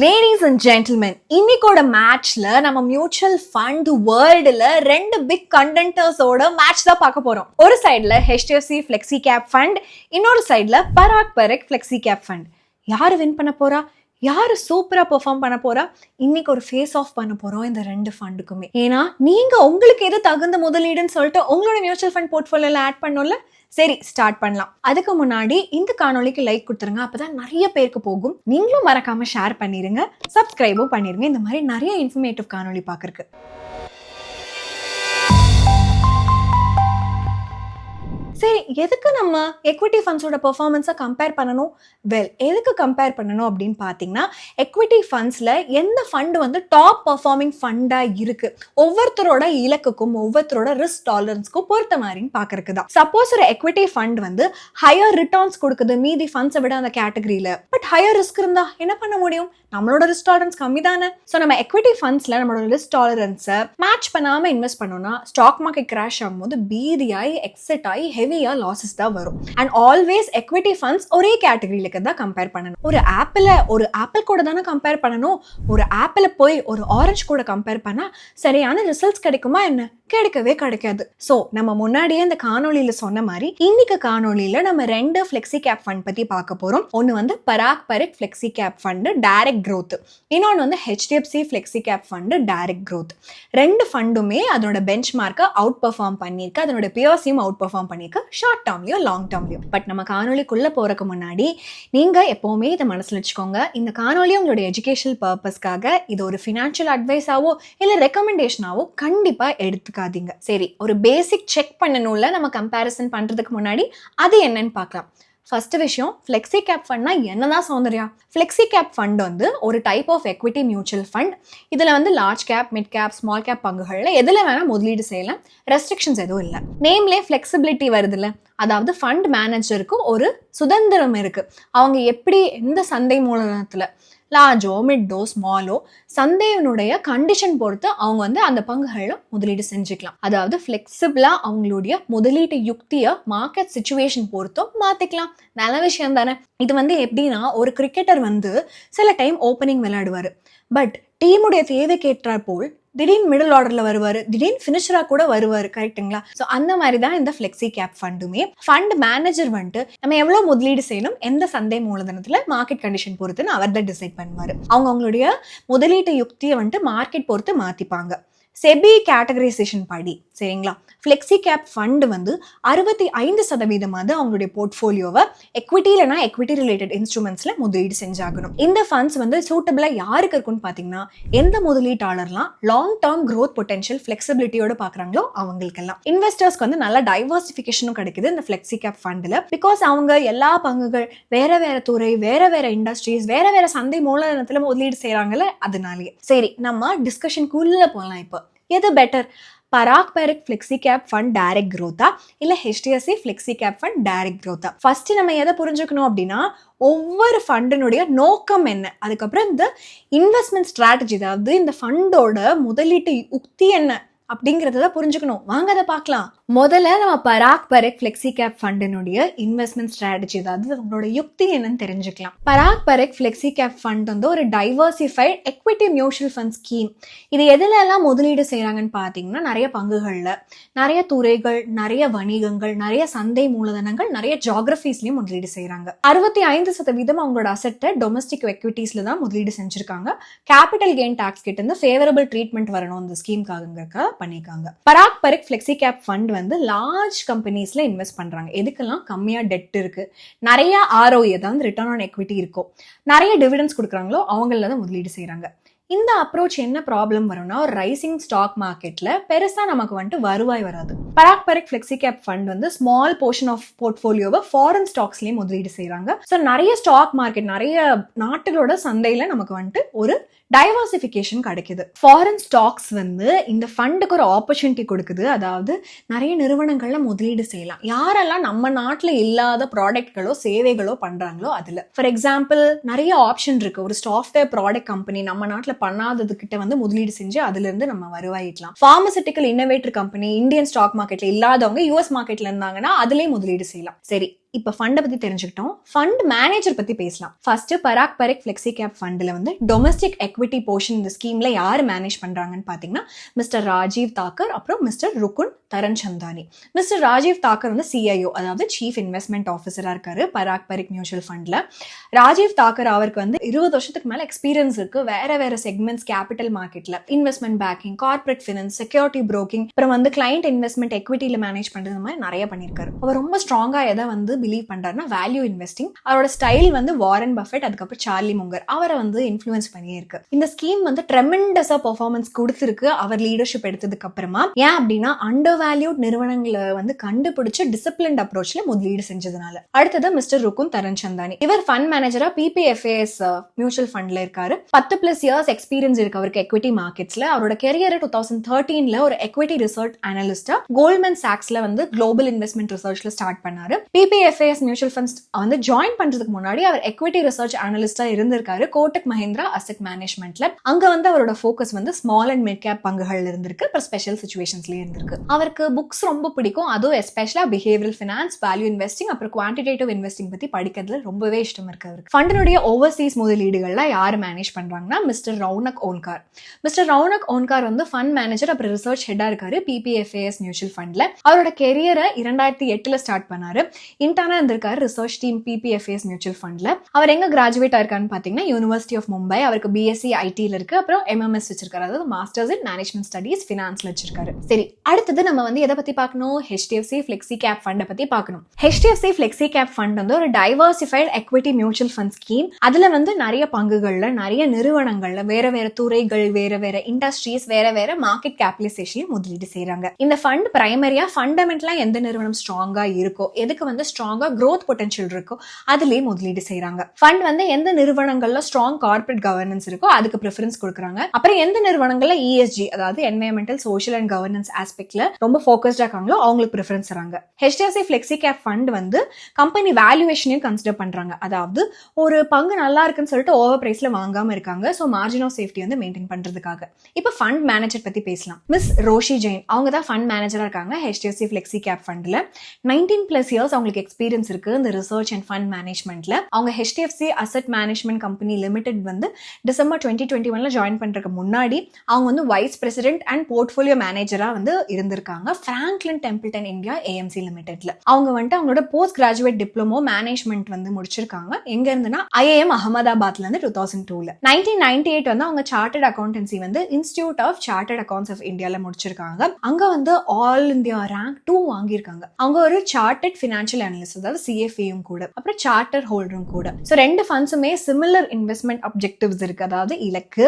Ladies and gentlemen இன்னைக்கோட மேட்ச்ல நம்ம mutual fund வேர்ல்டுல ரெண்டு பிக் கண்டென்டர்ஸோட மேட்ச் தான் பார்க்க போறோம். ஒரு சைடுல ஹெச்டிஎஃப்சி ஃபிளெக்சி கேப் ஃபண்ட் இன்னொரு சைடுல Parag Parikh flexi cap fund யார் வின் பண்ண போறா? யார் சூப்பராக பெர்ஃபார்ம் பண்ண போகிறா இன்னைக்கு ஒரு ஃபேஸ் ஆஃப் பண்ண போகிறோம் இந்த ரெண்டு ஃபண்டுக்குமே ஏன்னா நீங்கள் உங்களுக்கு எது தகுந்த முதலீடுன்னு சொல்லிட்டு உங்களோட மியூச்சுவல் ஃபண்ட் போர்ட்ஃபோலியோல ஆட் பண்ணோம்ல? சரி ஸ்டார்ட் பண்ணலாம். அதுக்கு முன்னாடி இந்த காணொளிக்கு லைக் கொடுத்துருங்க. அப்பதான் நிறைய பேருக்கு போகும். நீங்களும் மறக்காம ஷேர் பண்ணிருங்க. சப்ஸ்கிரைபும் பண்ணிருங்க. இந்த மாதிரி நிறைய இன்ஃபர்மேட்டிவ் காணொளி பார்க்கறக்கு சரி எதுக்கு நம்ம எக்விட்டி ஃபண்ட்ஸோட பெர்ஃபார்மன்ஸை கம்பேர் பண்ணணும்? வெல் எதுக்கு கம்பேர் பண்ணணும் அப்படின்னு பார்த்தீங்கன்னா எக்விட்டி ஃபண்ட்ஸில் எந்த ஃபண்டு வந்து டாப் பர்ஃபார்மிங் ஃபண்டாக இருக்குது ஒவ்வொருத்தரோட இலக்குக்கும் ஒவ்வொருத்தரோட ரிஸ்க் டாலரன்ஸ்க்கும் பொறுத்த மாதிரின்னு பார்க்கறதுக்கு தான். சப்போஸ் ஒரு எக்விட்டி ஃபண்ட் வந்து ஹையர் ரிட்டர்ன்ஸ் கொடுக்குது மீதி ஃபண்ட்ஸை விட அந்த கேட்டகரியில் பட் ஹையர் ரிஸ்க் இருந்தால் என்ன பண்ண முடியும்? நம்மளோட ரிஸ்க் டாலரன்ஸ் கம்மி தானே ஸோ நம்ம எக்விட்டி ஃபண்ட்ஸில் நம்மளோட ரிஸ்க் டாலரன்ஸை மேட்ச் பண்ணாமல் இன்வெஸ்ட் பண்ணோம்னா ஸ்டாக் மார்க்கெட் கிராஷ் ஆகும்போது பீதியாகி எக்ஸெட் ஆகி ஹெவியாக லாஸஸ் தான் வரும். அண்ட் ஆல்வேஸ் எக்விட்டி ஃபண்ட்ஸ் ஒரே கேட்டகரியிலுக்கு தான் கம்பேர் பண்ணணும். ஒரு ஆப்பிள ஒரு ஆப்பிள் கூட தானே கம்பேர் பண்ணணும்? ஒரு ஆப்பிள போய் ஒரு ஆரஞ்சு கூட கம்பேர் பண்ணால் சரியான ரிசல்ட்ஸ் கிடைக்குமா என்ன? கிடைக்கவே கிடைக்காது. ஸோ நம்ம முன்னாடியே இந்த காணொலியில் சொன்ன மாதிரி இன்னைக்கு காணொலியில் நம்ம ரெண்டு ஃப்ளெக்ஸி கேப் ஃபண்ட் பற்றி பார்க்க போகிறோம் ஒன்று வந்து Parag Parikh flexi cap fund direct growth இன்னொன்று வந்து HDFC flexi cap fund direct growth ரெண்டு ஃபண்டுமே அதனோட பெஞ்ச் மார்க்கை அவுட் பெர்ஃபார்ம் பண்ணியிருக்கு. அதனோட பியர்ஸையும் அவுட் பெர்ஃபார்ம் பண்ணியிருக்கு ஷார்ட் டேர்ம்லையும் லாங் டேர்ம்லையும் பட் நம்ம காணொலிக்குள்ளே போகிறதுக்கு முன்னாடி நீங்கள் எப்போவுமே இதை மனசில் வச்சுக்கோங்க. இந்த காணொலி உங்களுடைய எஜுகேஷனல் பர்பஸ்க்காக இது ஒரு ஃபினான்ஷியல் அட்வைஸாவோ இல்லை ரெக்கமெண்டேஷனாவோ கண்டிப்பாக எடுத்துக்க மறக்காதீங்க சரி ஒரு பேசிக் செக் பண்ணணும்ல நம்ம கம்பேரிசன் பண்ணுறதுக்கு முன்னாடி அது என்னன்னு பார்க்கலாம். ஃபஸ்ட்டு விஷயம் ஃப்ளெக்ஸி கேப் ஃபண்ட்னா என்னதான் சௌந்தர்யா? ஃப்ளெக்ஸி கேப் ஃபண்ட் வந்து ஒரு type of equity mutual fund இதில் வந்து large cap mid cap small cap பங்குகளில் எதில் வேணால் முதலீடு செய்யலாம். ரெஸ்ட்ரிக்ஷன்ஸ் எதுவும் இல்லை. நேம்லேயே ஃப்ளெக்சிபிலிட்டி வருதுல்ல. அதாவது ஃபண்ட் மேனேஜருக்கு ஒரு சுதந்திரம் இருக்குது அவங்க எப்படி எந்த சந்தை மூலதனத்தில் லார்ஜோ மிட்டோ ஸ்மாலோ சந்தையினுடைய கண்டிஷன் பொறுத்து அவங்க வந்து அந்த பங்குகளில் முதலீடு செஞ்சுக்கலாம். அதாவது ஃப்ளெக்சிபிளாக அவங்களுடைய முதலீட்டு யுக்தியை மார்க்கெட் சுச்சுவேஷன் பொறுத்தும் மாற்றிக்கலாம் நல்ல விஷயம் தானே. இது வந்து எப்படின்னா ஒரு கிரிக்கெட்டர் வந்து சில டைம் ஓப்பனிங் விளையாடுவார். பட் டீமுடைய தேவைக்கேற்றாற்போல் திடீர்னு மிடில் ஆர்டர்ல வருவார். திடீர்னு ஃபினிஷரா கூட வருவார் கரெக்ட்டுங்களா ஸோ அந்த மாதிரி தான் இந்த ஃப்ளெக்ஸி கேப் ஃபண்டுமே ஃபண்ட் மேனேஜர் வந்துட்டு நம்ம எவ்வளோ முதலீடு செய்யணும் எந்த சந்தை மூலதனத்தில் மார்க்கெட் கண்டிஷன் பொறுத்துன்னு அவர் தான் டிசைட் பண்ணுவார். அவங்க அவங்களுடைய முதலீட்டு யுக்தியை வந்துட்டு மார்க்கெட் பொறுத்து மாற்றிப்பாங்க செபி கேட்டகரைசேஷன் படி சரிங்களா? ஃப்ளெக்ஸி கேப் ஃபண்டு வந்து அறுபத்தி ஐந்து சதவீதமாவது அவங்களுடைய போர்ட்ஃபோலியோவை எக்விட்டி இல்லைனா எக்விட்டி ரிலேட்டட் இன்ஸ்ட்ருமெண்ட்ஸில் முதலீடு செஞ்சாகணும். இந்த ஃபண்ட்ஸ் வந்து சூட்டபிளாக யாருக்கு இருக்குன்னு பார்த்தீங்கன்னா எந்த முதலீட்டாளர்லாம் லாங் டேர்ம் க்ரோத் பொட்டன்ஷியல் ஃப்ளெக்சிபிலிட்டியோட பார்க்குறாங்களோ அவங்களுக்கெல்லாம். இன்வெஸ்டர்ஸ்க்கு வந்து நல்ல டைவர்சிஃபிகேஷனும் கிடைக்குது இந்த ஃப்ளெக்ஸி கேப் ஃபண்டில் பிகாஸ் அவங்க எல்லா பங்குகள் வேற வேற துறை வேற வேற இண்டஸ்ட்ரீஸ் வேற வேற சந்தை மூலதனத்தில் முதலீடு செய்கிறாங்கல்ல அதனாலேயே. சரி நம்ம டிஸ்கஷனுக்குள்ளே போகலாம் இப்போ. எது better Parag Parikh flexi cap fund direct க்ரோத்தா இல்லை HDFC flexi cap fund direct க்ரோத்தா first நம்ம எதை புரிஞ்சுக்கணும் அப்படின்னா ஒவ்வொரு ஃபண்டினுடைய நோக்கம் என்ன? அதுக்கப்புறம் இந்த இன்வெஸ்ட்மெண்ட் ஸ்ட்ராட்டஜி அதாவது இந்த ஃபண்டோட முதலீட்டு உக்தி என்ன? அப்படிங்கிறத புரிஞ்சுக்கணும். வாங்க அதை பார்க்கலாம். முதல்ல நம்ம பராக் பரக் ஃப்ளெக்ஸி கேப் ஃபண்டினுடைய இன்வெஸ்ட்மெண்ட் ஸ்ட்ராட்டஜி அதாவது அவங்களோட யுக்தி என்னன்னு தெரிஞ்சுக்கலாம். Parag Parikh flexi cap fund வந்து ஒரு diversified equity mutual fund scheme இது எதுல எல்லாம் முதலீடு செய்யறாங்கன்னு பார்த்தீங்கன்னா நிறைய பங்குகளில். நிறைய துறைகள் நிறைய வணிகங்கள் நிறைய சந்தை மூலதனங்கள் நிறைய ஜாகிரபிஸ்லயும் முதலீடு செய்யறாங்க அறுபத்தி ஐந்து சதவீதம் அவங்களோட அசட்டை டொமஸ்டிக் எக்விட்டிஸ்ல தான் முதலீடு செஞ்சிருக்காங்க. கேபிட்டல் கெயின் டாக்ஸ் கிட்ட இருந்து ஃபேவரபிள் ட்ரீட்மெண்ட் வரணும் இந்த ஸ்கீம்காக பண்ணியிருக்காங்க Parag Parikh flexi cap fund வந்து லார்ஜ் கம்பெனிஸ்ல இன்வெஸ்ட் பண்றாங்க. எதுக்கெல்லாம்? கம்மியா டெட் இருக்கு. நிறைய ஆர்ஓஏ அதாவது ரிட்டர்ன் ஆன் எக்விட்டி இருக்கும். நிறைய டிவிடன்ஸ் கொடுக்குறாங்களோ அவங்கள தான் முதலீடு செய்கிறாங்க இந்த அப்ரோச் என்ன ப்ராப்ளம் வரும்னா ஒரு ரைசிங் ஸ்டாக் மார்க்கெட்ல பெருசா நமக்கு வந்துட்டு வருவாய் வராது. Parag Parikh flexi cap fund வந்து ஸ்மால் போர்ஷன் ஆஃப் போர்ட்ஃபோலியோவை ஃபாரின் ஸ்டாக்ஸ்லயும் முதலீடு செய்றாங்க. ஸோ நிறைய ஸ்டாக் மார்க்கெட் நிறைய நாட்டுகளோட சந்தையில நமக்கு வந்துட்டு ஒரு டைவர்சிஃபிகேஷன் கிடைக்குது. ஃபாரின் ஸ்டாக்ஸ் வந்து இந்த ஃபண்டுக்கு ஒரு ஆப்பர்ச்சுனிட்டி கொடுக்குது. அதாவது நிறைய நிறுவனங்களில் முதலீடு செய்யலாம். யாரெல்லாம் நம்ம நாட்டில் இல்லாத ப்ராடக்ட்களோ சேவைகளோ பண்ணுறாங்களோ அதில். ஃபார் எக்ஸாம்பிள் நிறைய ஆப்ஷன் இருக்குது ஒரு சாஃப்ட்வேர் ப்ராடக்ட் கம்பெனி நம்ம நாட்டில் பண்ணாதது கிட்ட வந்து முதலீடு செஞ்சு அதுலேருந்து நம்ம வருவாயிக்கலாம். Pharmaceutical innovator company Indian stock மார்க்கெட்டில் இல்லாதவங்க யூஎஸ் மார்க்கெட்டில் இருந்தாங்கன்னா அதுலேயும் முதலீடு செய்யலாம். சரி இப்போ ஃபண்டை பத்தி தெரிஞ்சுக்கிட்டோம். ஃபண்ட் மேனேஜர் பத்தி பேசலாம். First Parag Parikh flexi cap ஃபண்ட்ல வந்து டொமஸ்டிக் எக்விட்டி போர்ஷன் இந்த ஸ்கீம்ல யார் மேனேஜ் பண்றாங்கன்னு பார்த்தீங்கன்னா மிஸ்டர் ராஜீவ் தாக்கர் அப்புறம் mister Rukun Tarachandani mister Rajeev Thakkar வந்து சிஐஓ அதாவது சீஃப் இன்வெஸ்ட்மெண்ட் ஆஃபீஸராக இருக்காரு பராக் பரிக் மியூச்சுவல் ஃபண்ட்ல ராஜீவ் தாக்கர் அவருக்கு வந்து இருபது வருஷத்துக்கு மேல எக்ஸ்பீரியன்ஸ் இருக்கு. வேற வேற செக்மெண்ட்ஸ் கேபிட்டல் மார்க்கெட்ல investment banking corporate finance security broking அப்புறம் வந்து கிளைண்ட் இன்வெஸ்ட்மெண்ட் எக்விட்டியில் மேனேஜ் பண்ணுறது மாதிரி நிறைய பண்ணியிருக்காரு அவர் ரொம்ப ஸ்ட்ராங்காக எதை வந்து பிலீவ் பண்றாருன்னா வேல்யூ இன்வெஸ்டிங் அவரோட ஸ்டைல் வந்து வாரன் பஃபெட் அதுக்கப்புறம் சார்லி முங்கர் அவரை வந்து இன்ஃபுளுன்ஸ் பண்ணியே இருக்கு இந்த ஸ்கீம் வந்து ட்ரெமெண்டஸா பெர்ஃபார்மன்ஸ் கொடுத்துருக்கு. அவர் லீடர்ஷிப் எடுத்ததுக்கு அப்புறமா. ஏன் அப்படின்னா அண்டர் வேல்யூட் நிறுவனங்களை வந்து கண்டுபிடிச்சு டிசிப்ளின்ட் அப்ரோச்ல முதலீடு செஞ்சதுனால. அடுத்தது மிஸ்டர் ருக்கும் தரன் சந்தானி. இவர் ஃபண்ட் மேனேஜரா பிபிஎஃப்ஏஎஸ் மியூச்சுவல் ஃபண்ட்ல இருக்காரு. பத்து பிளஸ் இயர்ஸ் எக்ஸ்பீரியன்ஸ் இருக்கு அவருக்கு எக்விட்டி மார்க்கெட்ஸ்ல அவரோட கெரியர் டூ தௌசண்ட் தேர்ட்டீன்ல ஒரு எக்விட்டி ரிசர்ச் அனலிஸ்டா கோல்ட்மேன் சாக்ஸ்ல வந்து குளோபல் இன்வெஸ்ட்மெண்ட் ரிசர்ச்ல ஸ்டார்ட் பண்ணாரு. எஃப்ஏஎஸ் மியூச்சுவல் ஃபண்ட்ஸ் வந்து ஜாயின் பண்றதுக்கு முன்னாடி அவர் எக்விட்டி ரிசர்ச் அனலிஸ்டா இருந்திருக்காரு கோட்டக் மஹிந்திரா அசெட் மேனேஜ்மெண்ட்ல அங்க வந்து அவரோட ஃபோக்கஸ் வந்து ஸ்மால் அண்ட் மிட் கேப் பங்குகள் இருந்திருக்கு அப்புறம் ஸ்பெஷல் சுச்சுவேஷன்ஸ்லயே இருந்திருக்கு. அவருக்கு புக்ஸ் ரொம்ப பிடிக்கும் அதுவும் எஸ்பெஷலா பிஹேவியல் ஃபினான்ஸ் வேல்யூ இன்வெஸ்டிங் அப்புறம் குவான்டிடேட்டிவ் இன்வெஸ்டிங் பத்தி படிக்கிறதுல ரொம்பவே இஷ்டம் இருக்கு அவருக்கு. ஃபண்டினுடைய ஓவர்சீஸ் முதலீடுகள்ல யார் மேனேஜ் பண்றாங்கன்னா மிஸ்டர் ரவுனக் ஓன்கார் மிஸ்டர் ரவுனக் ஓன்கார் வந்து ஃபண்ட் மேனேஜர் அப்புறம் ரிசர்ச் ஹெட்டா இருக்காரு பிபிஎஃப்ஏஎஸ் மியூச்சுவல் ஃபண்ட்ல அவரோட கெரியரை இரண்டாயிரத்தி எட்டுல ஸ்டார்ட் பண்ணாரு. இன்டர் கரெக்டான இருந்திருக்காரு ரிசர்ச் டீம் பிபிஎஃப்ஏஎஸ் மியூச்சுவல் ஃபண்ட்ல அவர் எங்க கிராஜுவேட் ஆயிருக்கான்னு பாத்தீங்கன்னா யூனிவர்சிட்டி ஆஃப் மும்பை அவருக்கு பிஎஸ்சி ஐடில இருக்கு. அப்புறம் எம்எம்எஸ் வச்சிருக்காரு. அதாவது மாஸ்டர்ஸ் இன் மேனேஜ்மெண்ட் ஸ்டடீஸ் ஃபினான்ஸ்ல வச்சிருக்காரு. சரி அடுத்தது நம்ம வந்து எதை பத்தி பார்க்கணும்? ஹெச்டிஎஃப்சி ஃபிளெக்ஸி கேப் ஃபண்டை பத்தி பார்க்கணும். ஹெச்டிஎஃப்சி ஃபிளெக்ஸி கேப் ஃபண்ட் வந்து ஒரு diversified equity mutual fund scheme அதுல வந்து நிறைய பங்குகள்ல நிறைய நிறுவனங்கள்ல வேற வேற துறைகள் வேற வேற இண்டஸ்ட்ரீஸ் வேற வேற மார்க்கெட் கேபிடலைசேஷன் முதலீடு செய்யறாங்க இந்த ஃபண்ட் பிரைமரியா ஃபண்டமெண்டலா எந்த நிறுவனம் ஸ்ட்ராங்கா இருக்கோ எதுக்கு வந்து ஸ்ட்ராங் ஸ்ட்ராங்காக க்ரோத் பொட்டன்ஷியல் இருக்கோ அதுலேயே முதலீடு செய்கிறாங்க ஃபண்ட் வந்து எந்த நிறுவனங்களில் ஸ்ட்ராங் கார்பரேட் கவர்னன்ஸ் இருக்கோ அதுக்கு ப்ரிஃபரன்ஸ் கொடுக்குறாங்க. அப்புறம் எந்த நிறுவனங்களில் இஎஸ்ஜி அதாவது என்வயன்மெண்டல் சோஷியல் அண்ட் கவர்னன்ஸ் ஆஸ்பெக்ட்ல ரொம்ப ஃபோக்கஸ்டாக இருக்காங்களோ அவங்களுக்கு ப்ரிஃபரன்ஸ் தராங்க. ஹெச்டிஎஃப்சி ஃபிளெக்ஸி கேப் ஃபண்ட் வந்து கம்பெனி வேல்யூவேஷனையும் கன்சிடர் பண்றாங்க. அதாவது ஒரு பங்கு நல்லா இருக்குன்னு சொல்லிட்டு ஓவர் பிரைஸ்ல வாங்காம இருக்காங்க. ஸோ மார்ஜின் ஆஃப் சேஃப்டி வந்து மெயின்டைன் பண்றதுக்காக. இப்போ ஃபண்ட் மேனேஜர் பத்தி பேசலாம். மிஸ் ரோஷி ஜெயின் அவங்க தான் ஃபண்ட் மேனேஜரா இருக்காங்க ஹெச்டிஎஃப்சி ஃபிளெக்ஸி கேப் ஃபண்டில் நைன்டீன் பிளஸ் இயர்ஸ் அவங்களுக்கு எக்ஸ்பீரியன்ஸ் இருக்கு இந்த ரிசர்ச் அண்ட் ஃபண்ட் மேனேஜ்மெண்ட்ல அவங்க HDFC asset management company limited வந்து டிசம்பர் டுவெண்ட்டி டுவெண்ட்டி ஒன்ல ஜாயின் பண்றதுக்கு முன்னாடி அவங்க வந்து வைஸ் பிரசிடென்ட் அண்ட் போர்ட்ஃபோலியோ மேனேஜரா வந்து இருந்திருக்காங்க. பிராங்க்லின் டெம்பிள்டன் இந்தியா ஏஎம்சி லிமிடெட்ல அவங்க வந்துட்டு அவங்களோட போஸ்ட் கிராஜுவேட் டிப்ளமோ மேனேஜ்மெண்ட் வந்து முடிச்சிருக்காங்க. எங்க இருந்துன்னா ஐஏஎம் அகமதாபாத்ல இருந்து டூ தௌசண்ட் டூல நைன்டீன் நைன்டி எயிட் வந்து அவங்க சார்ட்டர்ட் அக்கௌண்டன்சி வந்து institute of chartered accounts of இந்தியால முடிச்சிருக்காங்க. அங்க வந்து ஆல் இந்தியா ரேங்க் டூ வாங்கியிருக்காங்க. அவங்க ஒரு சார்ட்டர்ட் ஃபினான்ஷியல் அனலிஸ்ட் அதாவது சிஎஃப்ஏயும் கூட அப்புறம் சார்ட்டர் ஹோல்டரும் கூட. ஸோ ரெண்டு ஃபண்ட்ஸுமே சிமிலர் இன்வெஸ்ட்மெண்ட் அப்ஜெக்டிவ்ஸ் இருக்கு. அதாவது இலக்கு.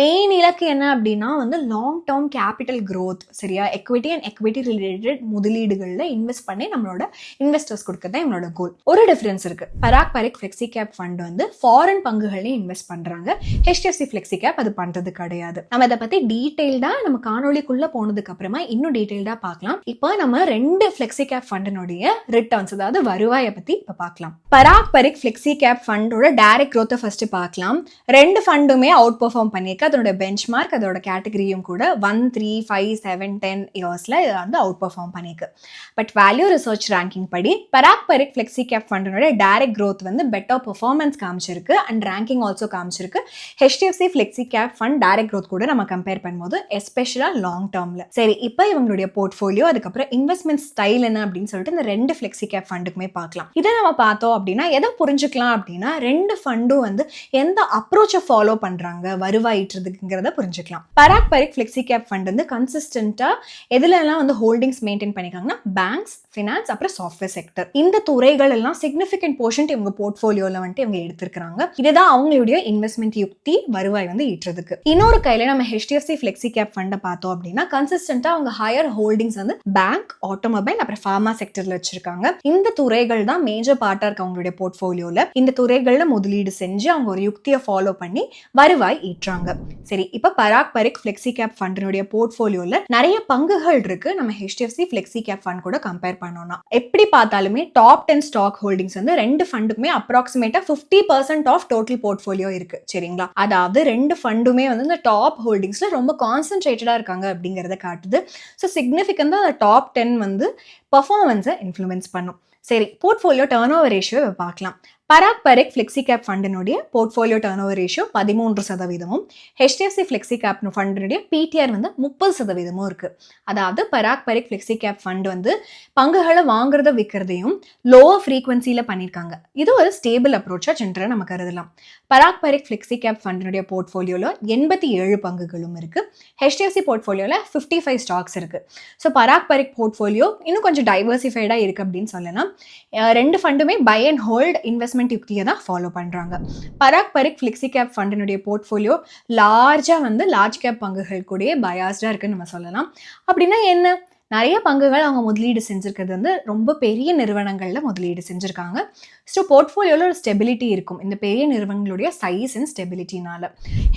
மெயின் இலக்கு என்ன அப்படின்னா வந்து லாங் டேர்ம் கேபிட்டல் க்ரோத் சரியா? எக்விட்டி அண்ட் எக்விட்டி ரிலேட்டட் முதலீடுகளில் இன்வெஸ்ட் பண்ணி நம்மளோட இன்வெஸ்டர்ஸ் கொடுக்கறது தான் என்னோட கோல் ஒரு டிஃபரன்ஸ் இருக்கு. Parag Parikh flexi cap fund வந்து ஃபாரின் பங்குகளையும் இன்வெஸ்ட் பண்றாங்க. ஹெச்டிஎஃப்சி ஃப்ளெக்ஸி கேப் அது பண்றது கிடையாது. நம்ம இதை பத்தி டீடைல்டா நம்ம காணொலிக்குள்ள போனதுக்கு அப்புறமா இன்னும் டீடைல்டா பார்க்கலாம். இப்போ நம்ம ரெண்டு ஃப்ளெக்ஸி கேப் ஃபண்டினுடைய ரிட்டர்ன்ஸ் அதாவது வருவாயை பத்தி இப்ப பார்க்கலாம். பராக் பரிக் ஃபிளெக்ஸி கேப் ஃபண்டோட டைரக்ட் க்ரோத்தை ஃபர்ஸ்ட் பார்க்கலாம். ரெண்டு ஃபண்டுமே அவுட் பெர்ஃபார்ம் பண்ணியிருக்கு. அதோட பெஞ்ச் மார்க் அதோட கேட்டகரியும் கூட one three five seven ten இயர்ஸ்ல வந்து அவுட் பெர்ஃபார்ம் பண்ணியிருக்கு. பட் வேல்யூ ரிசர்ச் ரேங்கிங் படி பராக் பரிக் ஃபிளெக்ஸி கேப் ஃபண்டோட டைரக்ட் க்ரோத் வந்து பெட்டர் பெர்ஃபார்மன்ஸ் காமிச்சிருக்கு. And ranking also காமிச்சிருக்கு. HDFC flexi cap fund direct growth கூட நம்ம கம்பேர் பண்ணும்போது எஸ்பெஷலாக லாங் டேர்ம்ல சரி இப்போ இவங்களுடைய போர்ட்ஃபோலியோ அதுக்கப்புறம் இன்வெஸ்ட்மெண்ட் ஸ்டைல் என்ன அப்படின்னு சொல்லிட்டு இந்த ரெண்டு ஃபிளெக்ஸி கேப் ஃபண்டுக்குமே பார்க்கலாம். இதை நம்ம பார்த்தோம் அப்படின்னா எதை புரிஞ்சுக்கலாம் அப்படின்னா ரெண்டு ஃபண்டும் வந்து எந்த அப்ரோச்சை ஃபாலோ பண்றாங்க வருவாய் புரிஞ்சுக்கலாம். Parag Parikh flexi cap fund வந்து கன்சிஸ்டண்டா எதுலலாம் வந்து ஹோல்டிங்ஸ் மெயின்டைன் பண்ணிக்காங்கன்னா பேங்க்ஸ் ஃபினான்ஸ் அப்புறம் சாஃப்ட்வேர் செக்டர் இந்த துறைகள் எல்லாம் சிக்னிஃபிகண்ட் போர்ஷன் இவங்க போர்ட்ஃபோலியோல வந்துட்டு இவங்க எடுத்திருக்காங்க இதுதான் அவங்களுடைய இன்வெஸ்ட்மெண்ட் யுக்தி வருவாய் வந்து ஈட்டுறதுக்கு. இன்னொரு கையில நம்ம ஹெச்டிஎஃப்சி ஃப்ளெக்ஸி கேப் ஃபண்டை பார்த்தோம் அப்படின்னா கன்சிஸ்டண்டா அவங்க ஹையர் ஹோல்டிங்ஸ் வந்து பேங்க் ஆட்டோமொபைல் அப்புறம் ஃபார்மா செக்டரில் வச்சிருக்காங்க. இந்த துறைகள் தான் மேஜர் பார்ட்டாக இருக்கு அவங்களுடைய போர்ட்ஃபோலியோவில் இந்த துறைகளில் முதலீடு செஞ்சு அவங்க ஒரு யுக்தியை ஃபாலோ பண்ணி வருவாய் ஈட்டுறாங்க. சரி இப்போ பராக் பரிக் ஃபிளெக்ஸி கேப் ஃபண்டினுடைய போர்ட்ஃபோலியோவில் நிறைய பங்குகள் இருக்கு. நம்ம ஹெச்டிஎஃப்சி ஃப்ளெக்ஸி கேப் ஃபண்ட் கூட கம்பேர் பண்ணோம்னா. எப்படி பார்த்தாலுமே டாப் டென் ஸ்டாக் ஹோல்டிங்ஸ் வந்து ரெண்டு ஃபண்டுக்குமே அப்ராக்சிமேட்டாக fifty percent of total portfolio இருக்கு. சரிங்களா? அதாவது ரெண்டு ஃபண்டுமே வந்து இந்த டாப் ஹோல்டிங்ஸில் ரொம்ப கான்சென்ட்ரேட்டடாக இருக்காங்க அப்படிங்கறத காட்டுது. ஸோ சிக்னிஃபிகண்டாக அந்த டாப் டென் வந்து பர்ஃபார்மன்ஸை இன்ஃப்ளூயன்ஸ் பண்ணும். சரி போர்ட்ஃபோலியோ டர்ன் ஓவர் ரேஷியோ பார்க்கலாம். பராக் பரேக் ஃப்ளெக்ஸி கேப் ஃபண்டினுடைய போர்ட்ஃபோலியோ டர்ன் ஓவர் ரேஷியோ பதிமூன்று சதவீதமும் ஹெச்டிஎஃப்சி ஃப்ளெக்ஸி கேப் ஃபண்டினுடைய பிடிஆர் வந்து முப்பது சதவீதமும் இருக்கு. அதாவது Parag Parikh flexi cap fund வந்து பங்குகளை வாங்குறத விற்கிறதையும் லோவர் ஃப்ரீக்வன்சியில் பண்ணியிருக்காங்க இது ஒரு ஸ்டேபிள் அப்ரோச்சாக ஜென்ரலாக நம்ம கருதலாம். பராக் பரேக் ஃப்ளெக்ஸி கேப் ஃபண்டினுடைய போர்ட்ஃபோலியோவில் எண்பத்தி ஏழு பங்குகளும் இருக்கு. ஹெச்டிஎஃப்சி போர்ட்ஃபோலியோவில் ஃபிஃப்டி ஃபைவ் ஸ்டாக்ஸ் இருக்கு. ஸோ பராக் பரேக் போர்ட்ஃபோலியோ இன்னும் கொஞ்சம் டைவர்சிஃபைடாக இருக்கு அப்படின்னு சொல்லலாம். ரெண்டு ஃபண்டுமே பை அண்ட் ஹோல்ட் இன்வெஸ்ட்மெண்ட் யுக்தியை தான் ஃபாலோ பண்ணுறாங்க பராக் பரிக் ஃப்ளெக்ஸி கேப் ஃபண்டினுடைய போர்ட்ஃபோலியோ லார்ஜாக வந்து லார்ஜ் கேப் பங்குகள் கூட பயாஸ்டாக இருக்குன்னு நம்ம சொல்லலாம். அப்படின்னா என்ன? நிறைய பங்குகள் அவங்க முதலீடு செஞ்சுருக்கிறது வந்து ரொம்ப பெரிய நிறுவனங்களில் முதலீடு செஞ்சுருக்காங்க. ஸோ போர்ட்ஃபோலியோவில் ஒரு ஸ்டெபிலிட்டி இருக்கும். இந்த பெரிய நிறுவனங்களுடைய சைஸ் அண்ட் ஸ்டெபிலிட்டினால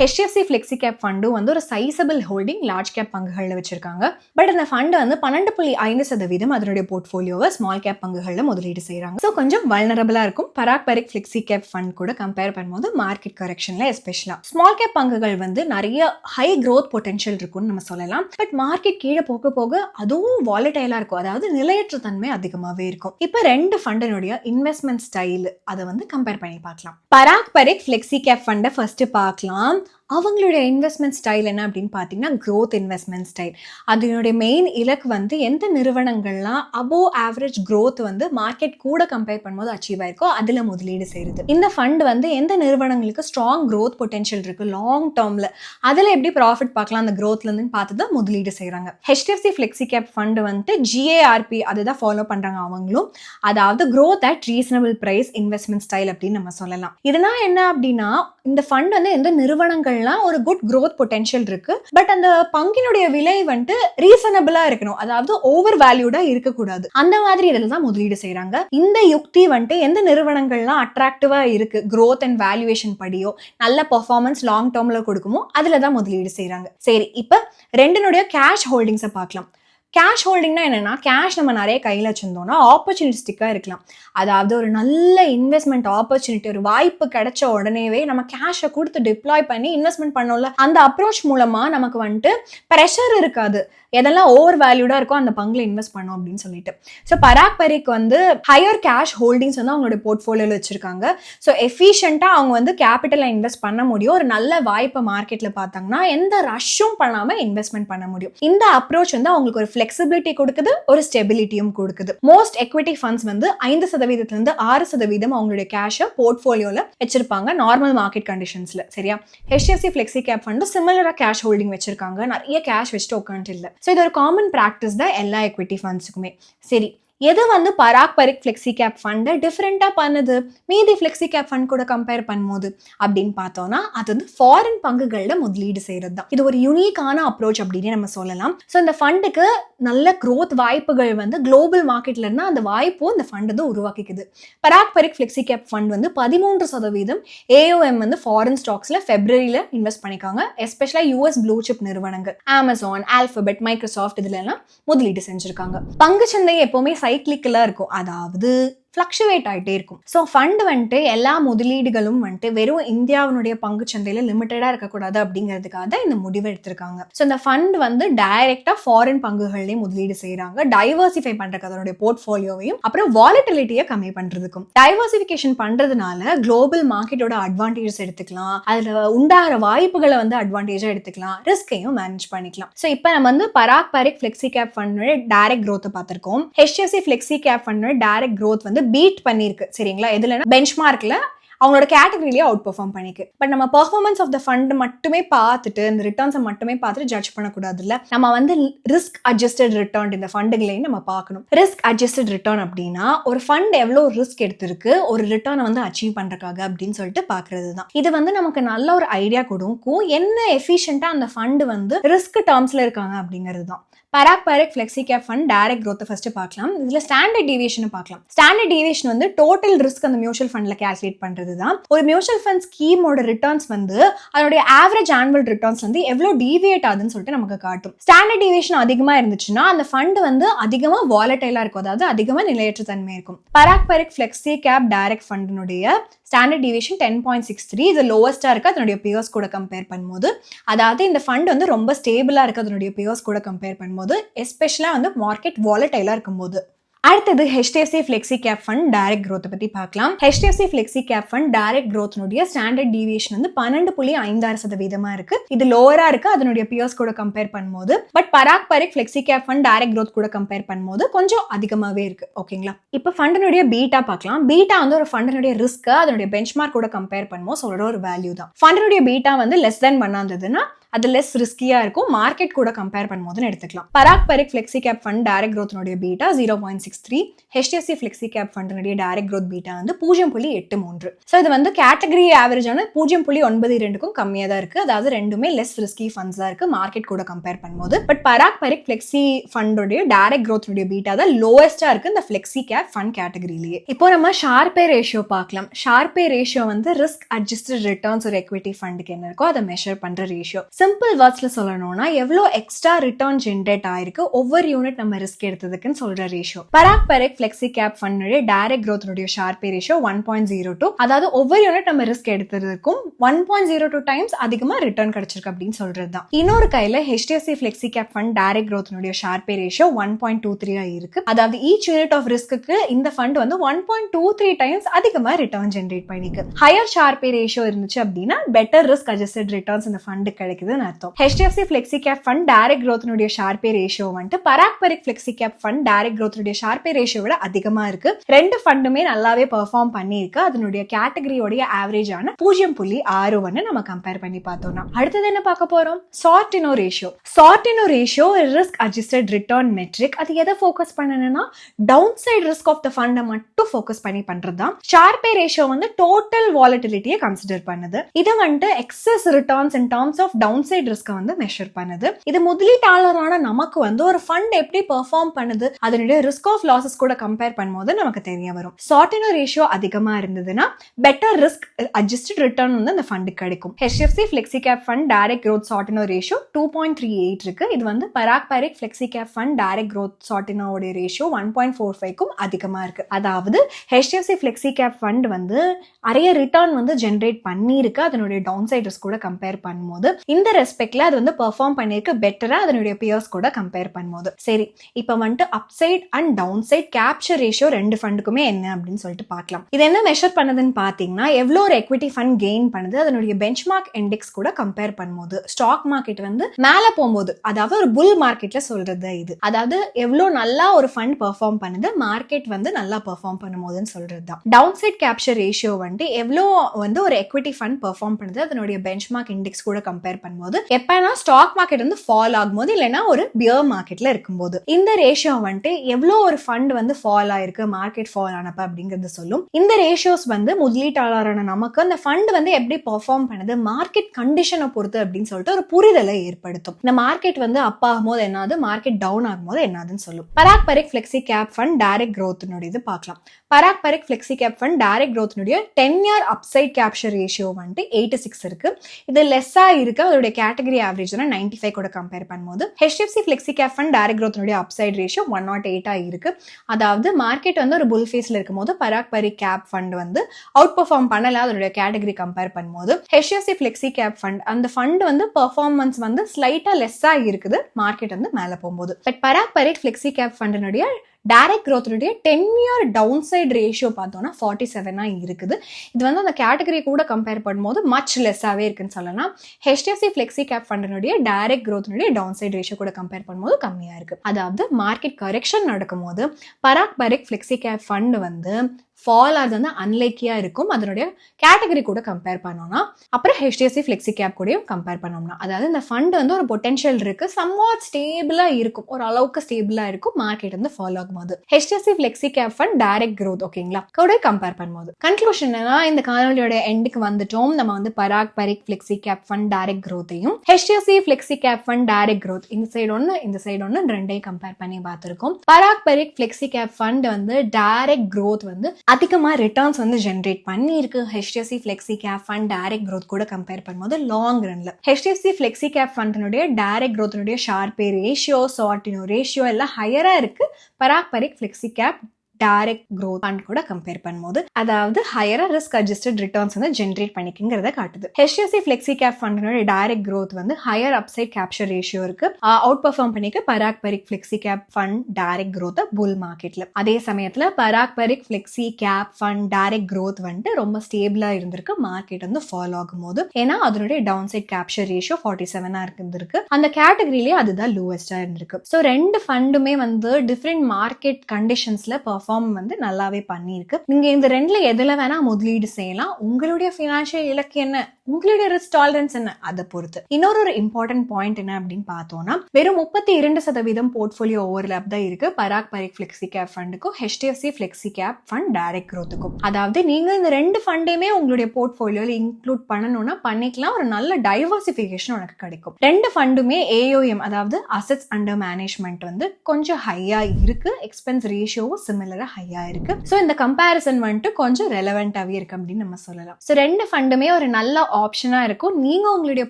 ஹெச்டிஎஃப்சி ஃப்ளெக்ஸி கேப் ஃபண்டும் வந்து ஒரு சைஸபிள் ஹோல்டிங் லார்ஜ் கேப் பங்குகளில் வச்சுருக்காங்க. பட் அந்த ஃபண்டு வந்து பன்னெண்டு புள்ளி ஐந்து சதவீதம் அதனுடைய போர்ட்ஃபோலியோவை ஸ்மால் கேப் பங்குகளில் முதலீடு செய்கிறாங்க ஸோ கொஞ்சம் வல்னரபிளாக இருக்கும். Parag Parikh flexi cap fund கூட கம்பேர் பண்ணும்போது மார்க்கெட் கரெக்ஷனில் எஸ்பெஷலாக ஸ்மால் கேப் பங்குகள் வந்து நிறைய ஹை க்ரோத் பொட்டன்ஷியல் இருக்கும்னு நம்ம சொல்லலாம். பட் மார்க்கெட் கீழே போக போக அதுவும் வாலட்டைலாக இருக்கும். அதாவது நிலையற்ற தன்மை அதிகமாகவே இருக்கும். இப்போ ரெண்டு ஃபண்டினுடைய இன்வெஸ்ட்மெண்ட் ஸ்டைல் அதை வந்து கம்பேர் பண்ணி பார்க்கலாம். பராக் பரிக் ஃப்ளெக்ஸி கேப் ஃபண்டை ஃபர்ஸ்ட் பார்க்கலாம். அவங்களுடைய இன்வெஸ்ட்மெண்ட் ஸ்டைல் என்ன அப்படின்னு பார்த்தீங்கன்னா க்ரோத் இன்வெஸ்ட்மெண்ட் ஸ்டைல் அதனுடைய மெயின் இலக்கு வந்து எந்த நிறுவனங்கள்லாம் அபோவ் ஆவரேஜ் க்ரோத் வந்து மார்க்கெட் கூட கம்பேர் பண்ணும்போது அச்சீவ் ஆயிருக்கோ அதில் முதலீடு செய்யுது இந்த ஃபண்ட் வந்து எந்த நிறுவனங்களுக்கு ஸ்ட்ராங் க்ரோத் பொட்டென்ஷியல் இருக்கு லாங் டேர்மில் அதில் எப்படி ப்ராஃபிட் பார்க்கலாம் அந்த க்ரோத்லேருந்து பார்த்து தான் முதலீடு செய்கிறாங்க ஹெச்டிஎஃப்சி ஃப்ளெக்ஸி கேப் ஃபண்டு வந்துட்டு ஜிஏஆர்பி அதுதான் ஃபாலோ பண்ணுறாங்க அவங்களும். அதாவது growth at reasonable price investment style அப்படின்னு நம்ம சொல்லலாம். இதனால் என்ன அப்படின்னா இந்த ஃபண்ட் வந்து எந்த நிறுவனங்கள் பண்ணலாம். ஒரு குட் க்ரோத் பொட்டென்ஷியல் இருக்கு. பட் அந்த பங்கினுடைய விலை வந்துட்டு ரீசனபிளா இருக்கணும். அதாவது ஓவர் வேல்யூடா இருக்கக்கூடாது. அந்த மாதிரி இதில் தான் முதலீடு செய்யறாங்க இந்த யுக்தி வந்துட்டு எந்த நிறுவனங்கள்லாம் அட்ராக்டிவா இருக்கு? க்ரோத் அண்ட் வேல்யூவேஷன் படியோ நல்ல பெர்ஃபார்மன்ஸ் லாங் டேர்ம்ல கொடுக்குமோ அதில் தான் முதலீடு செய்றாங்க. சரி இப்போ ரெண்டினுடைய கேஷ் ஹோல்டிங்ஸை பார்க்கலாம். கேஷ் ஹோல்டிங்னா என்னென்னா கேஷ் நம்ம நிறைய கையில் வச்சுருந்தோம்னா ஆப்பர்ச்சுனிஸ்டிக்காக இருக்கலாம். அதாவது ஒரு நல்ல இன்வெஸ்ட்மெண்ட் ஆப்பர்ச்சுனிட்டி ஒரு வாய்ப்பு கிடைச்ச உடனேவே நம்ம கேஷை கொடுத்து டிப்ளாய் பண்ணி இன்வெஸ்ட்மெண்ட் பண்ணோம்ல அந்த அப்ரோச் மூலமாக நமக்கு வந்துட்டு ப்ரெஷர் இருக்காது. எதெல்லாம் ஓவர் வேல்யூடாக இருக்கோ அந்த பங்குல இன்வெஸ்ட் பண்ணும் அப்படின்னு சொல்லிட்டு. ஸோ பராக் பரிக் வந்து ஹையர் கேஷ் ஹோல்டிங்ஸ் வந்து அவங்களோட போர்ட்ஃபோலியோவில் வச்சுருக்காங்க. ஸோ எஃபிஷியண்ட்டாக அவங்க வந்து கேபிட்டலை இன்வெஸ்ட் பண்ண முடியும். ஒரு நல்ல வாய்ப்பை மார்க்கெட்டில் பார்த்தாங்கன்னா எந்த ரஷ்ஷும் பண்ணாமல் இன்வெஸ்ட்மெண்ட் பண்ண முடியும். இந்த அப்ரோச் வந்து அவங்களுக்கு ஒரு ஃப்ளெக்சிபிலிட்டி கொடுக்குது ஒரு ஸ்டெபிலிட்டியும் கொடுக்குது. மோஸ்ட் எக்விட்டி ஃபண்ட்ஸ் வந்து ஐந்து சதவீதத்துலேருந்து ஆறு சதவீதம் அவங்களுடைய கேஷை போர்ட்ஃபோலியோவில் வச்சிருப்பாங்க நார்மல் மார்க்கெட் கண்டிஷன்ஸில் சரியா? ஹெச்டிஎஃப்சி ஃப்ளெக்ஸி கேப் ஃபண்டு சிமிலராக கேஷ் ஹோல்டிங் வச்சிருக்காங்க. நிறைய கேஷ் வச்சுட்டு உட்காந்துட்டு இல்லை. ஸோ இது ஒரு காமன் ப்ராக்டிஸ் தான் எல்லா எக்விட்டி ஃபண்ட்ஸுக்குமே சரி எது வந்து பராக் பரிக் ஃப்ளெக்ஸி கேப் ஃபண்டை டிஃப்ரெண்ட்டாக பண்ணுது? மீதி ஃப்ளெக்ஸி கேப் ஃபண்ட் கூட கம்பேர் பண்ணும்போது அப்படின்னு பார்த்தோம்னா அது வந்து ஃபாரின் பங்குகளில் முதலீடு செய்கிறது தான் இது ஒரு யூனிக்கான அப்ரோச் அப்படின்னு நம்ம சொல்லலாம். ஸோ இந்த ஃபண்டுக்கு நல்ல க்ரோத் வாய்ப்புகள் வந்து குளோபல் மார்க்கெட்ல இருந்தால் அந்த வாய்ப்பும் இந்த ஃபண்ட் வந்து உருவாக்கிக்குது. Parag Parikh flexi cap fund வந்து பதிமூன்று சதவீதம் ஏஓஎம் வந்து ஃபாரின் ஸ்டாக்ஸில் ஃபெப்ரவரியில் இன்வெஸ்ட் பண்ணிக்காங்க. எஸ்பெஷலாக யூஎஸ் ப்ளூ சிப் நிறுவனங்கள். அமேசான் ஆல்ஃபபெட் மைக்ரோசாஃப்ட் இதுல எல்லாம் முதலீடு செஞ்சுருக்காங்க. பங்குச்சந்தை எப்போவுமே கிளிக்கெல்லாம் இருக்கும். அதாவது ஃப்ளக்சுவேட் ஆகிட்டே இருக்கும். ஸோ ஃபண்ட் வந்துட்டு எல்லா முதலீடுகளும் வந்துட்டு வெறும் இந்தியாவினுடைய பங்கு சந்தையில் லிமிட்டடாக இருக்கக்கூடாது அப்படிங்கிறதுக்காக தான் இந்த முடிவு எடுத்திருக்காங்க. ஸோ இந்த ஃபண்ட் வந்து டைரெக்டாக ஃபாரின் பங்குகள்லேயும் முதலீடு செய்கிறாங்க டைவர்சிஃபை பண்ணுறக்கு அதனுடைய போர்ட்ஃபோலியோவையும் அப்புறம் வாலிட்டிலிட்டியை கம்மி பண்ணுறதுக்கும் டைவர்சிஃபிகேஷன் பண்ணுறதுனால குளோபல் மார்க்கெட்டோட அட்வான்டேஜஸ் எடுத்துக்கலாம். அதில் உண்டாகிற வாய்ப்புகளை வந்து அட்வான்டேஜாக எடுத்துக்கலாம். ரிஸ்கையும் மேனேஜ் பண்ணிக்கலாம். ஸோ இப்போ நம்ம வந்து பராக் பரிக் ஃப்ளெக்ஸி கேப் ஃபண்டோட டைரக்ட் க்ரோத்தை பார்த்துருக்கோம் ஹெச்எஸ்சி ஃப்ளெக்ஸி கேப் ஃபண்டோட டைரக்ட் க்ரோத் வந்து பீட் பண்ணியிருக்கு சரிங்களா? எதுலன்னா பெஞ்ச் மார்க்ல அவங்களோட கேட்டகரியிலேயே அவுட் பெர்ஃபார்ம் பண்ணிக்கு. பட் நம்ம பர்ஃபார்மன்ஸ் ஆஃப் த ஃபண்ட் மட்டுமே பார்த்துட்டு இந்த ரிட்டர்ன்ஸை மட்டுமே பார்த்துட்டு ஜட்ஜ் பண்ணக்கூடாது இல்லை நம்ம வந்து ரிஸ்க் அட்ஜஸ்டட் ரிட்டர்ன் இந்த ஃபண்டுகளையும் நம்ம பார்க்கணும். ரிஸ்க் அட்ஜஸ்டட் ரிட்டர்ன் அப்படின்னா ஒரு ஃபண்ட் எவ்வளோ ரிஸ்க் எடுத்திருக்கு ஒரு ரிட்டர்னை வந்து அச்சீவ் பண்ணுறக்காக அப்படின்னு சொல்லிட்டு பார்க்கறது தான் இது வந்து நமக்கு நல்ல ஒரு ஐடியா கொடுக்கும் என்ன எஃபிஷியண்டாக அந்த ஃபண்டு வந்து ரிஸ்க் டேர்ம்ஸில் இருக்காங்க அப்படிங்கிறது தான் Parag Parikh flexi cap fund direct க்ரோத்தை first பார்க்கலாம். இதில் ஸ்டாண்டர்ட் டிவியேஷன் பார்க்கலாம். ஸ்டாண்டர்ட் டிவியேஷன் வந்து டோட்டல் ரிஸ்க் அந்த மியூச்சுவல் ஃபண்ட்ல கால்குலேட் பண்றது தான் ஒரு மியூச்சுவல் ஃபண்ட் ஸ்கீமோட ரிட்டர்ன்ஸ் வந்து அதோடைய ஆவரேஜ் ஆனுவல் ரிட்டர்ன்ஸ் வந்து எவ்வளோ டீவியேட் ஆகுதுன்னு சொல்லிட்டு நமக்கு காட்டும். ஸ்டாண்டர்ட் டிவியேஷன் அதிகமா இருந்துச்சுன்னா அந்த ஃபண்ட் வந்து அதிகமாக வாலட்டைலா இருக்கும். அதாவது அதிகமாக நிலையற்ற தன்மை இருக்கும். Parag Parikh flexi cap direct ஃபண்டினுடைய standard deviation ten point six three இது லோவஸ்ட்டாக இருக்குது அதனுடைய பியர்ஸ் கூட கம்பேர் பண்ணும்போது. அதாவது இந்த ஃபண்ட் வந்து ரொம்ப ஸ்டேபிளாக இருக்குது அதனுடைய பியர்ஸ் கூட கம்பேர் பண்ணும்போது எஸ்பெஷலாக வந்து மார்க்கெட் வாலட்டைலாக இருக்கும்போது. அடுத்தது HDFC flexi cap fund direct க்ரோத்தை பற்றி பார்க்கலாம். HDFC flexi cap fund direct growthனுடைய standard deviation வந்து பன்னெண்டு புள்ளி ஐந்தாறு சதவீதமாக இருக்கு. இது லோவராக இருக்கு அதனுடைய பியர்ஸ் கூட கம்பேர் பண்ணும்போது. But Parag Parikh flexi cap fund direct growth கூட கம்பேர் பண்ணும்போது கொஞ்சம் அதிகமாகவே இருக்கு. ஓகேங்களா இப்போ ஃபண்டனுடைய பீட்டா பார்க்கலாம். பீட்டா வந்து ஒரு ஃபண்டனுடைய ரிஸ்க்கு அதனுடைய பெஞ்ச்மார்க் கூட கம்பேர் பண்ணும்போது சொல்ற ஒரு வேல்யூ தான். ஃபண்டனுடைய பீட்டா வந்து லெஸ் தென் பண்ணாந்ததுன்னா அது லெஸ் ரிஸ்கியாக இருக்கும். மார்க்கெட் கூட கம்பேர் பண்ணும்போதுன்னு எடுத்துக்கலாம். Parag Parikh flexi cap fund direct க்ரோத்னுடைய beta zero point six three HDFC flexi cap ஃபண்டினுடைய direct growth beta வந்து பூஜ்ஜியம் புள்ளி எட்டு மூன்று. ஸோ இது வந்து கேட்டகரி ஆவரேஜான பூஜ்ஜியம் புள்ளி ஒன்பது இரண்டுக்கும் கம்மியாக தான் இருக்கு. அதாவது ரெண்டுமே லெஸ் ரிஸ்கி ஃபண்ட்ஸ் தான் இருக்கு. மார்க்கெட் கூட கம்பேர் பண்ணும்போது. பட் பராக் பரிக் ஃப்ளெக்ஸி ஃபண்டோடைய டைரக்ட் க்ரோத்னுடைய பீட்டா தான் லோவஸ்ட்டாக இருக்குது இந்த ஃப்ளெக்ஸி கேப் ஃபண்ட் கேட்டகரியிலேயே இப்போ நம்ம ஷார்பே ரேஷியோ பார்க்கலாம். ஷார்பே ரேஷியோ வந்து ரிஸ்க் அட்ஜஸ்டட் ரிட்டர்ன்ஸ் ஒரு எக்விட்டி ஃபண்டுக்கு என்ன இருக்கோ அதை மெஷர் பண்ணுற ரேஷியோ சிம்பிள் வேர்ட்ஸில் சொல்லணும்னா எவ்வளோ எக்ஸ்ட்ரா ரிட்டர்ன் ஜென்ரேட் ஆயிருக்கு ஒவ்வொரு யூனிட் நம்ம ரிஸ்க் எடுத்ததுக்குன்னு சொல்ற ratio Parag Parikh flexi cap ஃபண்டுடைய direct growthனுடைய Sharpe ratio one point zero two அதாவது ஒவ்வொரு யூனிட் நம்ம risk எடுத்ததுக்கும் one point zero two times அதிகமாக ரிட்டர்ன் கிடைச்சிருக்கு அப்படின்னு சொல்றது தான் இன்னொரு கையில் HDFC flexi cap fund direct growthனுடைய Sharpe ratio one point two three இருக்கு. அதாவது ஈச் யூனிட் ஆஃப் ரிஸ்க்கு இந்த ஃபண்ட் வந்து one point two three times அதிகமாக ரிட்டர்ன் ஜென்ரேட் பண்ணிருக்கு ஹையர் ஷார்பே ரேஷியோ இருந்துச்சு அப்படின்னா பெட்டர் ரிஸ்க் அட்ஜஸ்டட் ரிட்டர்ன்ஸ் இந்த ஃபண்டு கிடைக்குது. இருக்குதுன்னு அர்த்தம் HDFC flexi cap fund direct growthனுடைய Sharpe ratio வந்துட்டு Parag Parikh flexi cap fund direct growthனுடைய Sharpe ratio விட அதிகமா இருக்கு ரெண்டு ஃபண்டுமே நல்லாவே பெர்ஃபார்ம் பண்ணியிருக்கு அதனுடைய கேட்டகரியோடைய ஆவரேஜான பூஜ்ஜியம் புள்ளி ஆறு ஒன்று நம்ம கம்பேர் பண்ணி பார்த்தோம்னா அடுத்தது என்ன பார்க்க போறோம் Sortino ratio Sortino ratio risk adjusted return metric அது எதை ஃபோக்கஸ் பண்ணணும்னா downside risk of the ஃபண்டை மட்டும் ஃபோக்கஸ் பண்ணி பண்றது தான் ஷார்பே ரேஷியோ வந்து டோட்டல் வாலட்டிலிட்டியை கன்சிடர் பண்ணுது இதை வந்துட்டு excess returns in terms of downside ரிஸ்கை வந்து மெஷர் பண்ணுது. இது முதலீட்டாளரான நமக்கு வந்து ஒரு ஃபண்ட் எப்படி பெர்ஃபார்ம் பண்ணுது அதனுடைய ரிஸ்க் ஆஃப் லாசஸ் கூட கம்பேர் பண்ணும்போது நமக்கு தெரிய வரும். சார்டினோ ரேஷியோ அதிகமா இருந்ததுன்னா பெட்டர் ரிஸ்க் அட்ஜஸ்டட் ரிட்டர்ன் வந்து அந்த ஃபண்டுக்கு கிடைக்கும். HDFC flexi cap fund direct growth Sortino ratio two point three eight இருக்கு. இது வந்து Parag Parikh flexi cap fund direct growth சார்டினோட ratio one point four ஃபைவ்க்கும் அதிகமா இருக்கு. அதாவது ஹெச்டிஎஃப்சி ஃபிளெக்ஸி கேப் ஃபண்ட் வந்து நிறைய ரிட்டர்ன் வந்து ஜென்ரேட் பண்ணியிருக்கு. அதனுடைய டவுன் சைட் ரிஸ்க் கூட கம்பேர் பண்ணும்போது இந்த ரெஸ்பெக்ட்ல அது வந்து பெர்ஃபார்ம் பண்ணியிருக்கு பெட்டரா அதனுடைய பியர்ஸ் கூட கம்பேர் பண்ணும்போது. சரி இப்போ வந்துட்டு upside and downside capture ratio ரெண்டு ஃபண்டுக்குமே என்ன அப்படின்னு சொல்லிட்டு பார்க்கலாம். இது என்ன மெஷர் பண்ணுதுன்னு பார்த்தீங்கன்னா எவ்வளோ ஒரு எக்விட்டி ஃபண்ட் கெயின் பண்ணுது அதனுடைய பெஞ்ச்மார்க் இண்டெக்ஸ் கூட கம்பேர் பண்ணும்போது. ஸ்டாக் மார்க்கெட் வந்து மேலே போகும்போது அதாவது ஒரு புல் மார்க்கெட்ல சொல்றது இது. அதாவது எவ்வளோ நல்லா ஒரு ஃபண்ட் பெர்ஃபார்ம் பண்ணுது மார்க்கெட் வந்து நல்லா பெர்ஃபார்ம் பண்ணும்போதுன்னு சொல்றது தான். டவுன் சைட் கேப்சர் ரேஷியோ வந்துட்டு எவ்வளோ வந்து ஒரு எக்விட்டி ஃபண்ட் பெர்ஃபார்ம் பண்ணுது அதனுடைய பெஞ்ச்மார்க் இண்டெக்ஸ் கூட கம்பேர் பார்க்கும்போது எப்பனா ஸ்டாக் மார்க்கெட் வந்து ஃபால் ஆகும்போது இல்லைன்னா ஒரு பியர் மார்க்கெட்ல இருக்கும்போது. இந்த ரேஷியோ வந்துட்டு எவ்வளோ ஒரு ஃபண்ட் வந்து ஃபால் ஆயிருக்கு மார்க்கெட் ஃபால் ஆனப்ப அப்படிங்கறது சொல்லும். இந்த ரேஷியோஸ் வந்து முதலீட்டாளரான நமக்கு அந்த ஃபண்ட் வந்து எப்படி பெர்ஃபார்ம் பண்ணுது மார்க்கெட் கண்டிஷனை பொறுத்து அப்படின்னு சொல்லிட்டு ஒரு புரிதலை ஏற்படுத்தும். இந்த மார்க்கெட் வந்து அப் ஆகும்போது என்னது மார்க்கெட் டவுன் ஆகும்போது என்னதுன்னு சொல்லும். Parag Parikh flexi cap fund direct க்ரோத்னுடைய இது பார்க்கலாம். Parag Parikh flexi cap fund direct க்ரோத்னுடைய ten year upside capture ratio வந்துட்டு எயிட்டி சிக்ஸ் இருக்கு. இது லெஸ்ஸாக இருக்க. அதோடைய கேட்டகரி ஆவரேஜ் நைன்டி ஃபைவ் கூட கம்பேர் பண்ணும்போது HDFC flexi cap fund direct க்ரோத்னுடைய upside ratio one nought எயிட்டாக இருக்கு. அதாவது மார்க்கெட் வந்து ஒரு புல் ஃபேஸில் இருக்கும்போது பராக் பரிக் கேப் ஃபண்ட் வந்து அவுட் பர்ஃபார்ம் பண்ணல. அதோடைய கேட்டகரி கம்பேர் பண்ணும்போது ஹெச்டிஎஃப்சி ஃப்ளெக்ஸி கேப் ஃபண்ட் அந்த ஃபண்ட் வந்து பர்ஃபார்மன்ஸ் வந்து ஸ்லைட்டாக லெஸ்ஸாக இருக்குது. மார்க்கெட் வந்து மேலே போகும்போது. But Parag Parikh flexi cap ஃபண்டினுடைய direct க்ரோத்தினுடைய ten year down side ratio பார்த்தோம்னா ஃபார்ட்டி செவனாக இருக்குது. இது வந்து அந்த கேட்டகரி கூட கம்பேர் பண்ணும்போது மச் லெஸ்ஸாகவே இருக்குன்னு சொல்லலாம். ஹெச்டிஎஃப்சி ஃப்ளெக்ஸி கேப் ஃபண்டினுடைய டைரக்ட் க்ரோத்தினுடைய டவுன் சைட் ரேஷியோ கூட கம்பேர் பண்ணும்போது கம்மியாக இருக்குது அதாவது மார்க்கெட் கரெக்ஷன் நடக்கும்போது Parag Parikh flexi cap fund வந்து ஃபால் ஆகுது வந்து அன்லைக்கியா இருக்கும். அதனுடைய கேட்டகரி கூட கம்பேர் பண்ணோம்னா அப்புறம் ஹெச்டிஎஃப்சி ஃப்ளெக்ஸி கேப் கூடயும் கம்பேர் பண்ணோம்னா. அதாவது இந்த ஃபண்ட் வந்து ஒரு பொட்டென்ஷியல் இருக்கு. சம்வாட் ஸ்டேபிளா இருக்கும். ஒரு அளவுக்கு ஸ்டேபிளா இருக்கும். மார்க்கெட் வந்து ஃபாலோ ஆகும்போது. HDFC flexi cap fund direct growth ஓகேங்களா கூட கம்பேர் பண்ணும்போது. கன்க்ளூஷன் என்னன்னா இந்த காணொலியோட எண்டுக்கு வந்துட்டோம். நம்ம வந்து Parag Parikh flexi cap fund direct க்ரோத்தையும் HDFC flexi cap fund direct growth இந்த சைடு ஒன்று இந்த சைடு ஒன்று ரெண்டையும் கம்பேர் பண்ணி பார்த்துருக்கோம். Parag Parikh flexi cap fund வந்து டைரக்ட் க்ரோத் வந்து அதிகமாக ரிட்டர்ன்ஸ் வந்து ஜென்ரேட் பண்ணியிருக்கு HDFC flexi cap fund direct growth கூட கம்பேர் பண்ணும்போது லாங் ரன்ல ஹெச்டிஎஃப்சி ஃப்ளெக்ஸி கேப் ஃபண்டினுடைய டைரக்ட் க்ரோத்தினுடைய ஷார்பே ரேஷியோ சார்டினோ ரேஷியோ எல்லாம் ஹையராக இருக்கு. Parag Parikh flexi cap direct growth fund கூட கம்பேர் பண்ணும்போது அதாவது ஹையரா ரிஸ்க் அட்ஜஸ்டட் ரிட்டர்ன்ஸ் வந்து ஜென்ரேட் பண்ணிக்குங்கிறத காட்டுது. ஹெச்டிஎஃப்சி ஃபிளெக்ஸி கேப் ஃபண்டோட டைரக்ட் க்ரோத் வந்து ஹையர் அப்சைட் கேப்சர் ரேஷியோ இருக்கு. அவுட் பர்ஃபார்ம் பண்ணிக்க Parag Parikh flexi cap fund direct growth bull மார்க்கெட்ல அதே சமயத்துல Parag Parikh flexi cap fund direct growth வந்துட்டு ரொம்ப ஸ்டேபிளா இருந்திருக்கு. மார்க்கெட் வந்து ஃபாலோ ஆகும் போது ஏன்னா அதனுடைய down side capture ratio forty செவனா இருந்திருக்கு. அந்த கேட்டகரியிலே அதுதான் லோவஸ்டா இருந்திருக்கு. ஸோ ரெண்டு ஃபண்டுமே வந்து டிஃப்ரெண்ட் மார்க்கெட் கண்டிஷன்ஸ்ல பர்ஃபார்ம் வந்து நல்லாவே பண்ணியிருக்கு. நீங்க இந்த ரெண்டுல எதுல வேணா முதலீடு செய்யலாம். உங்களுடைய ஃபினான்ஷியல் இலக்கு என்ன? உங்களுடைய ரிஸ்க் டாலரன்ஸ் என்ன? அதை பொறுத்து. இன்னொரு ஒரு இம்பார்ட்டன்ட் பாயிண்ட் என்ன அப்படின்னு பார்த்தோம்னா வெறும் முப்பத்தி இரண்டு சதவீதம் போர்ட்ஃபோலியோ ஓவர்லாப் தான் இருக்கு. Parag Parikh flexi cap ஃபண்டுக்கும் HDFC flexi cap fund direct க்ரோத்துக்கும் அதாவது நீங்க இந்த ரெண்டு ஃபண்டையுமே உங்களுடைய போர்ட்ஃபோலியோல இன்க்ளூட் பண்ணணும்னா பண்ணிக்கலாம். ஒரு நல்ல டைவர்சிஃபிகேஷன் உனக்கு கிடைக்கும். ரெண்டு ஃபண்டுமே ஏஓஎம் அதாவது அசெட்ஸ் அண்டர் மேனேஜ்மெண்ட் வந்து கொஞ்சம் ஹையா இருக்கு. எக்ஸ்பென்ஸ் ரேஷியோவும் சிமிலர் ஹையா இருக்கு. ஸோ இந்த கம்பேரிசன் வந்துட்டு கொஞ்சம் ரெலவெண்டாவே இருக்கு அப்படின்னு நம்ம சொல்லலாம். ஸோ ரெண்டு ஃபண்டுமே ஒரு நல்ல ஆப்ஷனா இருக்கும். நீங்க உங்களுடைய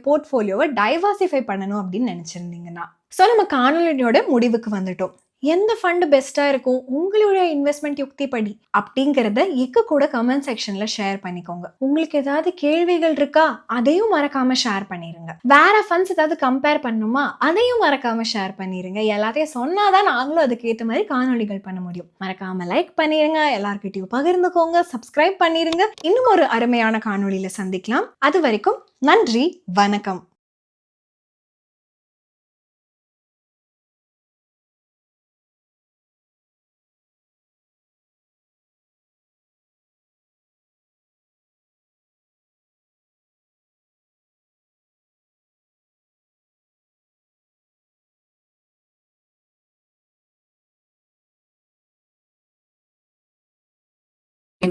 போர்ட்ஃபோலியோவை டைவர்சிஃபை பண்ணணும் அப்படின்னு நினைச்சிருந்தீங்கன்னா. ஸோ நம்ம காணொலியோட முடிவுக்கு வந்துட்டோம். எந்த ஃபண்டு பெஸ்ட்டாக இருக்கும்? உங்களுடைய இன்வெஸ்ட்மெண்ட் யுக்திப்படி அப்படிங்கிறத எக்கு கூட கமெண்ட் செக்ஷனில் ஷேர் பண்ணிக்கோங்க. உங்களுக்கு ஏதாவது கேள்விகள் இருக்கா? அதையும் மறக்காமல் ஷேர் பண்ணிடுங்க வேற ஃபண்ட்ஸ் ஏதாவது கம்பேர் பண்ணணுமா அதையும் மறக்காமல் ஷேர் பண்ணிடுங்க எல்லாத்தையும் சொன்னாதான் நாங்களும் அதுக்கு ஏற்ற மாதிரி காணொளிகள் பண்ண முடியும். மறக்காமல் லைக் பண்ணிடுங்க எல்லார்கிட்டயும் பகிர்ந்துக்கோங்க. சப்ஸ்கிரைப் பண்ணிடுங்க இன்னும் ஒரு அருமையான காணொலியில் சந்திக்கலாம். அது வரைக்கும் நன்றி வணக்கம்.